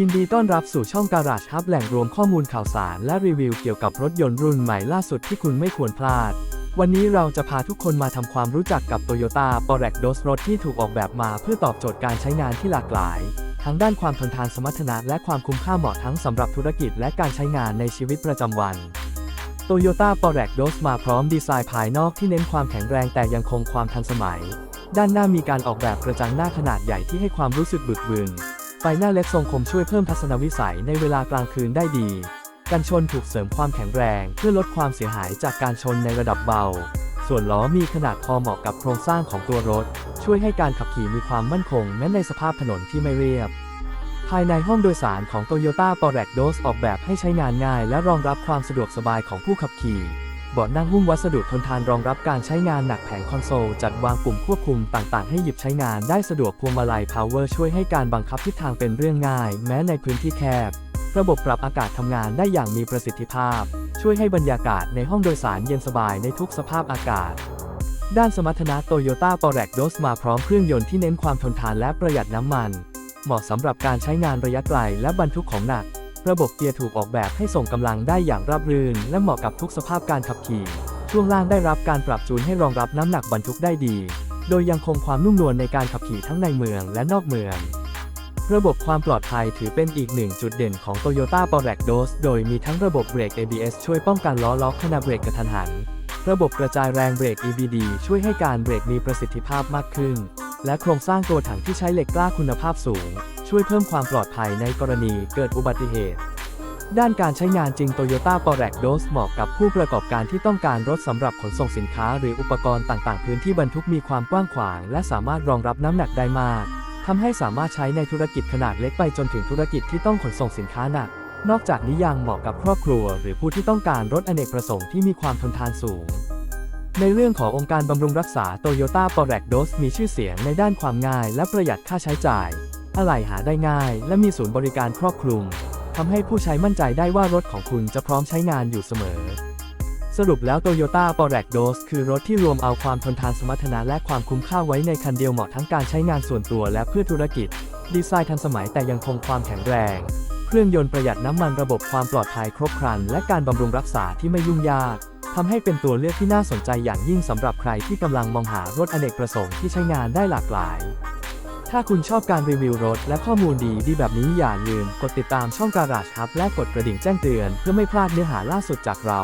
ยินดีต้อนรับสู่ช่องการา g ฮับแหล่งรวมข้อมูลข่าวสารและรีวิวเกี่ยวกับรถยนต์รุ่นใหม่ล่าสุดที่คุณไม่ควรพลาด วันนี้เราจะพาทุกคนมาทำความรู้จักกับ Toyota p o r e x d o s รถที่ถูกออกแบบมาเพื่อตอบโจทย์การใช้งานที่หลากหลาย ทั้งด้านความทนทานสมรรถนะและความคุ้มค่าเหมาะทั้งสำหรับธุรกิจและการใช้งานในชีวิตประจำวัน Toyota p o r e x d o s มาพร้อมดีไซน์ภายนอกที่เน้นความแข็งแรงแต่ยังคงความทันสมัย ด้านหน้ามีการออกแบบกระจังหน้าขนาดใหญ่ที่ให้ความรู้สึกบึกบึน หน้าเล็กทรงคมช่วยเพิ่มทัศนวิสัยในเวลากลางคืนได้ดี กันชนถูกเสริมความแข็งแรงเพื่อลดความเสียหายจากการชนในระดับเบา ส่วนล้อมีขนาดพอเหมาะกับโครงสร้างของตัวรถ ช่วยให้การขับขี่มีความมั่นคงแม้ในสภาพถนนที่ไม่เรียบ ภายในห้องโดยสารของ Toyota p o r e x d o s ออกแบบให้ใช้งานง่าย และรองรับความสะดวกสบายของผู้ขับขี่ เบาะนั่งหุ้มวัสดุทนทานรองรับการใช้งานหนักแผงคอนโซล จัดวางปุ่มควบคุมต่างๆ ให้หยิบใช้งานได้สะดวกพวงมาลัย Power ช่วยให้การบังคับทิศทางเป็นเรื่องง่าย แม้ในพื้นที่แคบ ระบบปรับอากาศทำงานได้อย่างมีประสิทธิภาพ ช่วยให้บรรยากาศในห้องโดยสารเย็นสบายในทุกสภาพอากาศ ด้านสมรรถนะ Toyota p o r e x d o s มาพร้อมเครื่องยนต์ที่เน้นความทนทานและประหยัดน้ำมัน เหมาะสำหรับการใช้งานระยะไกลและบรรทุกของหนัก ระบบเกียร์ถูกออกแบบให้ส่งกำลังได้อย่างราบรื่น และเหมาะกับทุกสภาพการขับขี่ ช่วงล่างได้รับการปรับจูนให้รองรับน้ำหนักบรรทุกได้ดี โดยยังคงความนุ่มนวลในการขับขี่ทั้งในเมืองและนอกเมือง ระบบความปลอดภัยถือเป็นอีกหนึ่งจุดเด่นของ Toyota p o r e x d o s โดยมีทั้งระบบเบรก ABS ช่วยป้องกันล้อล็อกขณะเบรกกระทันหัน ระบบกระจายแรงเบรก EBD ช่วยให้การเบรกมีประสิทธิภาพมากขึ้น และโครงสร้างตัวถังที่ใช้เหล็กกล้าคุณภาพสูง ช่วยเพิ่มความปลอดภัยในกรณีเกิดอุบัติเหตุ ด้านการใช้งานจริง Toyota p o r e x d o s เหมาะกับผู้ประกอบการที่ต้องการรถสำหรับขนส่งสินค้าหรืออุปกรณ์ต่างๆ พื้นที่บรรทุกมีความกว้างขวาง และสามารถรองรับน้ำหนักได้มากทำให้สามารถใช้ในธุรกิจขนาดเล็กไปจนถึงธุรกิจที่ต้องขนส่งสินค้าหนัก นอกจากนี้ยังเหมาะกับครอบครัว หรือผู้ที่ต้องการรถอเนกประสงค์ที่มีความทนทานสูง ในเรื่องขององค์การบำรุงรักษา Toyota p o r e x d o s มีชื่อเสียงในด้านความง่ายและประหยัดค่าใช้จ่าย อะไหล่หาได้ง่าย และมีศูนย์บริการครอบคลุมทำให้ผู้ใช้มั่นใจได้ว่ารถของคุณจะพร้อมใช้งานอยู่เสมอ สรุปแล้ว Toyota p o r e x d o s คือรถที่รวมเอาความทนทานสมรรถนะและความคุ้มค่าไว้ในคันเดียวเหมาะทั้งการใช้งานส่วนตัวและเพื่อธุรกิจ ดีไซน์ทันสมัยแต่ยังคงความแข็งแรง เครื่องยนต์ประหยัดน้ำมันระบบความปลอดภัยครบครัน และการบำรุงรักษาที่ไม่ยุ่งยากทำให้เป็นตัวเลือกที่น่าสนใจอย่างยิ่งสำหรับใครที่กำลังมองหารถอเนกประสงค์ที่ใช้งานได้หลากหลาย ถ้าคุณชอบการรีวิวรถและข้อมูลดีดีแบบนี้อย่าลืม กดติดตามช่องการา g ฮับและกดกระดิ่งแจ้งเตือน เพื่อไม่พลาดเนื้อหาล่าสุดจากเรา